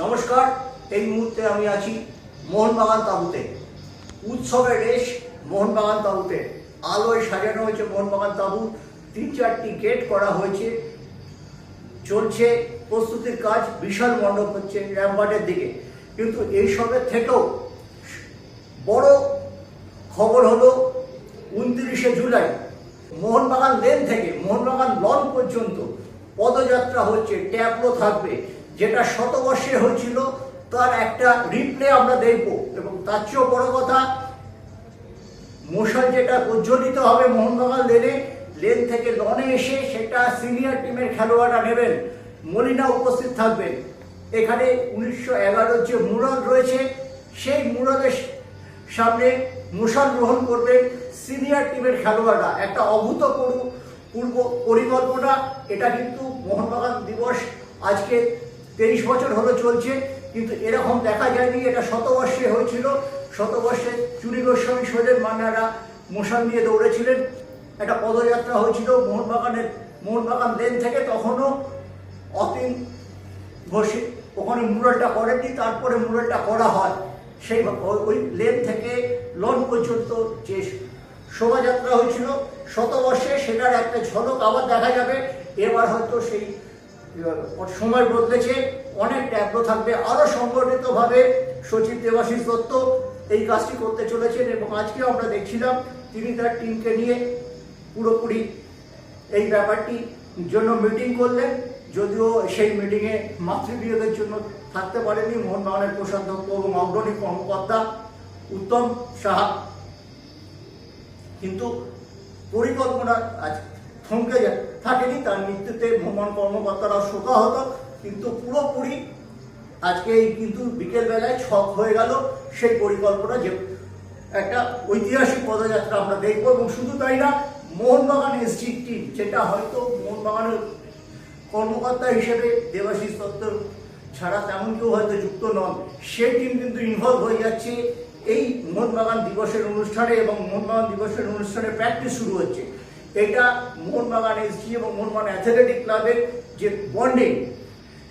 নমস্কার, এই মুহূর্তে আমি আছি মোহনবাগান তাঁবুতে। উৎসবের রেশ মোহনবাগান তাঁবুতে। আলোয় সাজানো হয়েছে মোহনবাগান তাঁবু। তিন চারটি গেট করা হয়েছে। চলছে প্রস্তুতির কাজ। বিশাল মণ্ডপ হচ্ছে র্যামবার্ডের দিকে। কিন্তু এইসবের থেকেও বড় খবর হলো উনত্রিশে জুলাই। মোহনবাগান লেন থেকে, মোহনবাগান লন পর্যন্ত পদযাত্রা হচ্ছে ট্যাবলো থাকবে। যেটা শতবর্ষে হয়েছিল, তার একটা রিপ্লে আমরা দেখব। এবং তার চেয়েও বড় কথা, মশাল যেটা প্রজ্বলিত হবে মোহনবাগান লেনে, লেন থেকে লনে এসে সেটা সিনিয়র টিমের খেলোয়াড়রা নেবেন। মলিনা উপস্থিত থাকবেন এখানে উনিশশো এগারোর যে মুরল রয়েছে, সেই মুরলের সামনে মশাল গ্রহণ করবেন সিনিয়র টিমের খেলোয়াড়রা। একটা অভূতপূর্ব পূর্ব পরিকল্পনা, এটা কিন্তু মোহনবাগান দিবস আজকে তেইশ বছর হলো চলছে, কিন্তু এরকম দেখা যায়নি। এটা শতবর্ষে হয়েছিল। শতবর্ষে চুরি, গোস্বামী সোজেন মান্নারা মশাল নিয়ে দৌড়েছিলেন। একটা পদযাত্রা হয়েছিল মোহনবাগানের, মোহনবাগান লেন থেকে। তখনও অতীন ঘোষে ওখানে মুরালটা করেননি, তারপরে মুরালটা করা হয়। সেই ওই- লেন থেকে লন পর্যন্ত যে শোভাযাত্রা হয়েছিল, শতবর্ষে সেটার একটা ঝলক আবার দেখা যাবে। এবার হয়তো সেই সময় বদলেছে, অনেক ট্যাবলো থাকবে আরও সংগঠিতভাবে সচিব দেবাশিস দত্ত এই কাজটি করতে চলেছেন এবং আজকে আমরা দেখছিলাম তিনি তার টিমকে নিয়ে পুরোপুরি এই ব্যাপারটি জন্য মিটিং করলেন, যদিও সেই মিটিংয়ে মাতৃবিয়োগের জন্য থাকতে পারেনি মোহনবাগানের কোষাধ্যক্ষ এবং অগ্রণী কর্মকর্তা উত্তম সাহা। কিন্তু পরিকল্পনা আজ থমকে থাকেনি, তার মৃত্যুতে ভ্রমণ কর্মকর্তারাও শোকাহত, কিন্তু পুরোপুরি আজকে এই কিন্তু বিকেলবেলায় ছক হয়ে গেল সেই পরিকল্পনা যে একটা ঐতিহাসিক পদযাত্রা আমরা দেখব, এবং শুধু তাই না, মোহনবাগান এসজি টিম যেটা হয়তো মোহনবাগানের কর্মকর্তা হিসেবে দেবাশিস দত্ত ছাড়া তেমন কেউ হয়তো যুক্ত নন সেই টিম কিন্তু ইনভলভ হয়ে যাচ্ছে। এই মোহনবাগান দিবসের অনুষ্ঠানে এবং মোহনবাগান দিবসের অনুষ্ঠানে প্র্যাকটিস শুরু হচ্ছে। এটা মোহনবাগান এসজি এবং মোহনবাগান অ্যাথলেটিক ক্লাবের যে বন্ডিং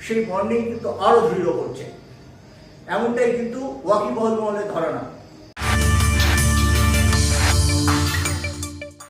সেই বন্ডিং কিন্তু আরও দৃঢ় করছে। এমনটাই কিন্তু ওয়াকিবহল মহলের ধারণা।